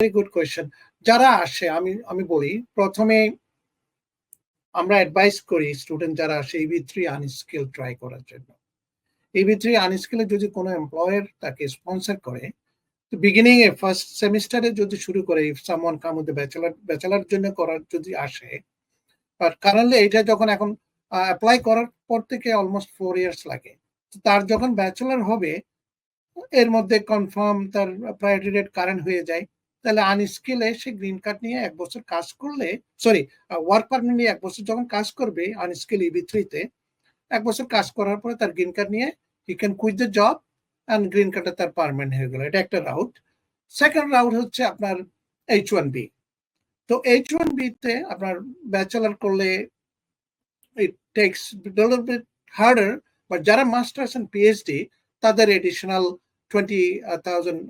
Very good question যারা আসে, আমি আমি বলি, প্রথমে আমরা অ্যাডভাইস করি স্টুডেন্ট যারা আসে ইবি থ্রি আনস্কিল ট্রাই করার জন্য। ইবি থ্রি আনস্কিলে যদি কোনো এমপ্লয়ার তাকে করে বিগিনিং এ ফার্স্ট সেমিস্টারে যদি শুরু করে ইফ কাম ব্যাচেলার ব্যাচেলার জন্য করার যদি আসে বাট কারেন্টলি এটা যখন এখন অ্যাপ্লাই করার পর থেকে অলমোস্ট ফোর ইয়ার্স লাগে। তার যখন ব্যাচেলার হবে, এর মধ্যে কনফার্ম তার প্রায়োরিটি রেট কারেন্ট হয়ে যায়। তাহলে আনস্কিলে সে গ্রিন কার্ড নিয়ে এক বছর কাজ করলে সরি ওয়ার্ক পারমিট নিয়ে এক বছর যখন কাজ করবে আনস্কিল ইবি থ্রিতে এক বছর কাজ করার পরে তার গ্রিন কার্ড নিয়ে he can quit the job and green কার্ডে তার পারমানেন্ট হয়ে গেল। এটা একটা রাউট সেকেন্ড রাউট হচ্ছে আপনার এইচ ওয়ান বি তো এইচ ওয়ান বিতে আপনার ব্যাচেলার করলে it takes bit harder but যারা মাস্টার্স অ্যান্ড পিএইচডি তাদের এডিশনাল টোয়েন্টি থাউজেন্ড